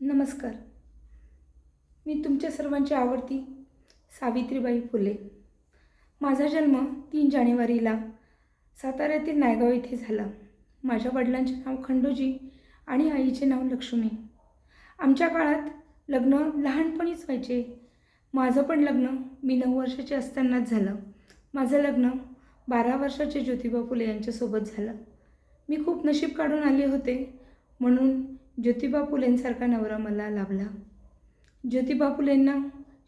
नमस्कार. मी तुमच्या सर्वांची आवडती सावित्रीबाई फुले. माझा जन्म तीन जानेवारीला साताऱ्यातील नायगाव येथे झाला. माझ्या वडिलांचे नाव खंडोजी आणि आईचे नाव लक्ष्मी. आमच्या काळात लग्न लहानपणीच व्हायचे. माझं पण लग्न मी नऊ वर्षाचे असतानाच झालं. माझं लग्न बारा वर्षाचे ज्योतिबा फुले यांच्यासोबत झालं. मी खूप नशीब काढून आले होते म्हणून ज्योतिबा फुलेंसारखा नवरा मला लाभला. ज्योतिबा फुलेंना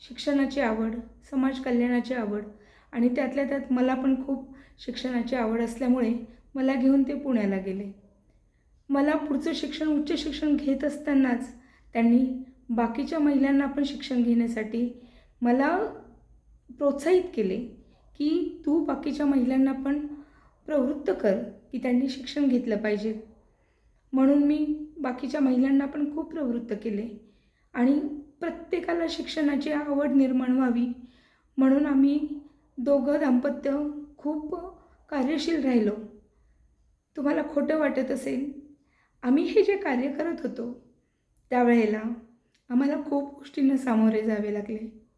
शिक्षणाची आवड समाज कल्याणाची आवड आणि त्यातल्या त्यात मला पण खूप शिक्षणाची आवड असल्यामुळे मला घेऊन ते पुण्याला गेले. मला पुढचं शिक्षण उच्च शिक्षण घेत असतानाच त्यांनी बाकीच्या महिलांना पण शिक्षण घेण्यासाठी मला प्रोत्साहित केले की तू बाकीच्या महिलांना पण प्रवृत्त कर की त्यांनी शिक्षण घेतलं पाहिजे. म्हणून मी बाकीच्या महिलांना पण खूप प्रवृत्त केले. आणि प्रत्येकाला शिक्षणाची आवड निर्माण व्हावी. म्हणून आम्ही दोघं दाम्पत्य खूप कार्यशील राहिलो. तुम्हाला खोटं वाटत असेल आम्ही हे जे कार्य करत होतो त्यावेळेला आम्हाला खूप गोष्टींना सामोरे जावे लागले.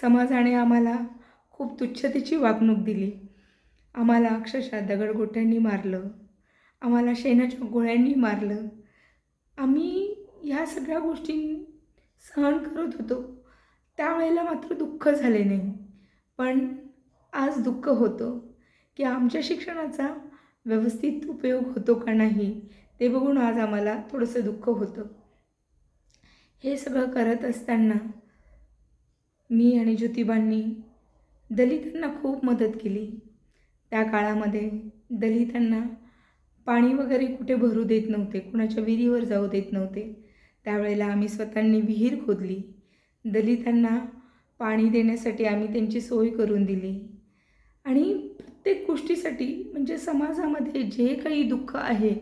समाजाने आम्हाला खूप तुच्छतेची वागणूक दिली. आम्हाला अक्षरशः दगडगोट्यांनी मारलं. आम्हाला शेणाच्या गोळ्यांनी मारलं. आम्ही ह्या सगळ्या गोष्टी सहन करत होतो. त्यावेळेला मात्र दुःख झाले नाही. पण आज दुःख होतं की आमच्या शिक्षणाचा व्यवस्थित उपयोग होतो का नाही ते बघून आज आम्हाला थोडंसं दुःख होतं. हे सगळं करत असताना मी आणि ज्योतिबांनी दलितांना खूप मदत केली. त्या काळामध्ये दलितांना पाणी वगैरे कुठे भरू देत नव्हते कुणाच्या विहिरीवर जाऊ देत नव्हते. त्यावेळेला आम्ही स्वतःनी विहीर खोदली. दलितांना पाणी देण्यासाठी आम्ही त्यांची सोय करून दिली. आणि प्रत्येक गोष्टीसाठी म्हणजे समाजामध्ये जे काही दुःख आहे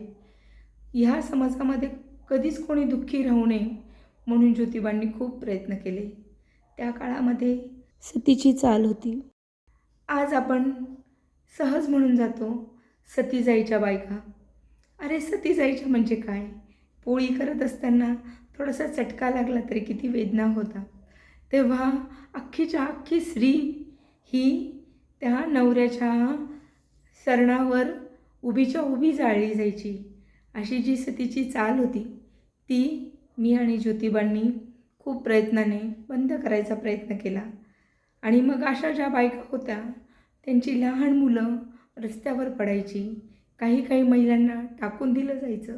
ह्या समाजामध्ये कधीच कोणी दुःखी राहू नये म्हणून ज्योतिबांनी खूप प्रयत्न केले. त्या काळामध्ये सतीची चाल होती. आज आपण सहज म्हणून जातो. सतीजाईच्या बायका. अरे सती जायच्या म्हणजे काय? पोळी करत असताना थोडासा चटका लागला तरी किती वेदना होता. तेव्हा अख्खीच्या अख्खी स्त्री ही त्या नवऱ्याच्या सरणावर उभीच्या उभी जाळली जायची. अशी जी सतीची चाल होती ती मी आणि ज्योतिबांनी खूप प्रयत्नाने बंद करायचा प्रयत्न केला. आणि मग अशा ज्या बायका होत्या त्यांची लहान मुलं रस्त्यावर पडायची. काही काही महिलांना टाकून दिलं जायचं.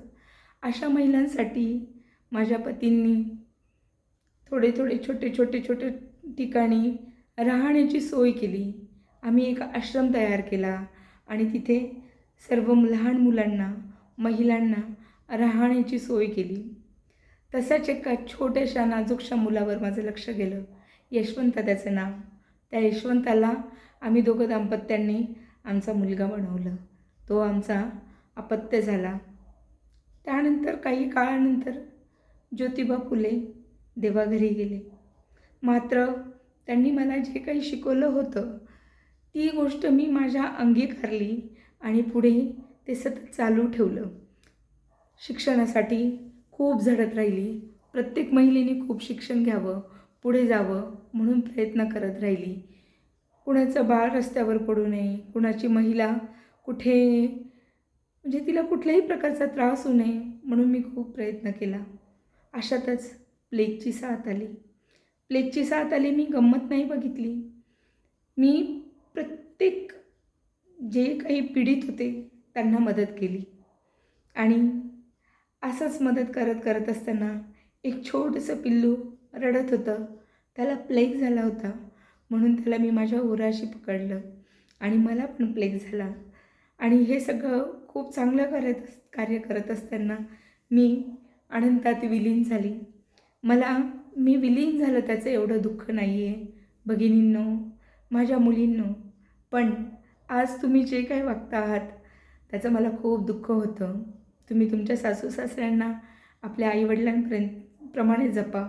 अशा महिलांसाठी माझ्या पतींनी थोडे थोडे छोटे छोटे छोटे ठिकाणी राहण्याची सोय केली. आम्ही एक आश्रम तयार केला आणि तिथे सर्व लहान मुलांना महिलांना राहण्याची सोय केली. तसंच एका छोट्याशा नाजूकशा मुलावर माझं लक्ष गेलं. यशवंत त्याचं नाव. त्या यशवंताला आम्ही दोघं दाम्पत्यांनी आमचा मुलगा बनवलं. तो आमचा अपत्य झाला. त्यानंतर काही काळानंतर ज्योतिबा फुले देवाघरी गेले. मात्र त्यांनी मला जे काही शिकवलं होतं ती गोष्ट मी माझ्या अंगीकारली आणि पुढे ते सतत चालू ठेवलं. शिक्षणासाठी खूप झडत राहिली. प्रत्येक महिलेने खूप शिक्षण घ्यावं पुढे जावं म्हणून प्रयत्न करत राहिली. कुणाचं बाळ रस्त्यावर पडू नये कुणाची महिला कुठे म्हणजे तिला कुठल्याही प्रकारचा त्रास होऊ नये म्हणून मी खूप प्रयत्न केला. अशातच प्लेगची साथ आली. प्लेगची साथ आली मी गंमत नाही बघितली. मी प्रत्येक जे काही पीडित होते त्यांना मदत केली. आणि असंच मदत करत करत असताना एक छोटंसं पिल्लू रडत होतं. त्याला प्लेग झाला होता. म्हणून त्याला मी माझ्या उराशी पकडलं आणि मला पण प्लेग झाला. आणि हे सगळं खूप चांगलं करत कार्य करत असताना मी अनंतात विलीन झाली. मला मी विलीन झालं त्याचं एवढं दुःख नाही आहे भगिनींनो माझ्या मुलींनो. पण आज तुम्ही जे काही वागता आहात त्याचं मला खूप दुःख होतं. तुम्ही तुमच्या सासू सासऱ्यांना आपल्या आईवडिलांपर्यंत प्रमाणे जपा.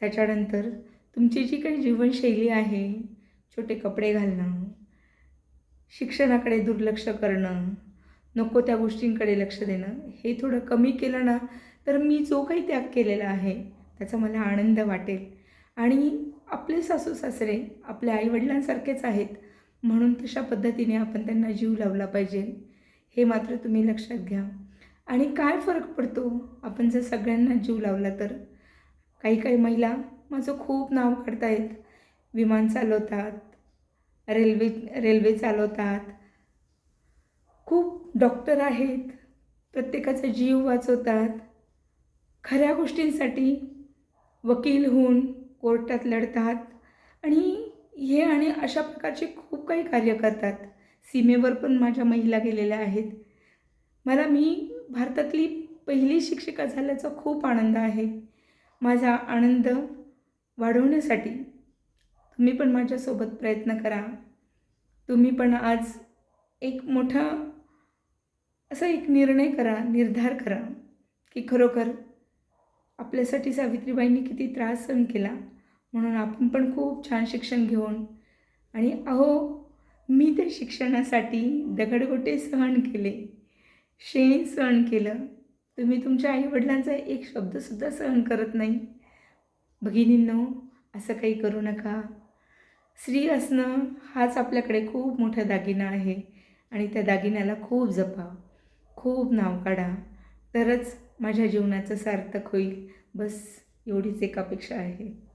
त्याच्यानंतर तुमची जी काही जीवनशैली आहे छोटे कपडे घालणं शिक्षणाकडे दुर्लक्ष करणं नको त्या गोष्टींकडे लक्ष देणं हे थोडं कमी केलं ना तर मी जो काही त्याग केलेला आहे त्याचा मला आनंद वाटेल. आणि आपले सासू सासरे आपल्या आईवडिलांसारखेच आहेत म्हणून तशा पद्धतीने आपण त्यांना जीव लावला पाहिजे. हे मात्र तुम्ही लक्षात घ्या. आणि काय फरक पडतो? आपण जर सगळ्यांना जीव लावला तर? काही काही महिला माझं खूप नाव काढतायत. विमान चालवतात. रेल्वे रेल्वे चालवतात. खूप डॉक्टर आहेत. प्रत्येकाचा जीव वाचवतात. खऱ्या गोष्टींसाठी वकील होऊन कोर्टात लढतात आणि हे आणि अशा प्रकारचे खूप काही कार्य करतात. सीमेवर पण माझ्या महिला गेलेल्या आहेत. मला मी भारतातली पहिली शिक्षिका झाल्याचा खूप आनंद आहे. माझा आनंद वाढवण्यासाठी तुम्ही पण माझ्यासोबत प्रयत्न करा. तुम्ही पण आज एक मोठा असा एक निर्णय करा निर्धार करा की खरोखर आपल्यासाठी सावित्रीबाईंनी किती त्रास सहन केला म्हणून आपण पण खूप छान शिक्षण घेऊन आणि अहो मी त्या शिक्षणासाठी दगडगोटे सहन केले शेण सहन केलं. तुम्ही तुमच्या आईवडिलांचा एक शब्दसुद्धा सहन करत नाही. भगिनींनो असं काही करू नका. स्त्री असणं हाच आपल्याकडे खूप मोठा दागिना आहे आणि त्या दागिन्याला खूप जपा खूप नाव काढा. तरच माझ्या जीवनाचं सार्थक होईल. बस एवढीच एक अपेक्षा आहे.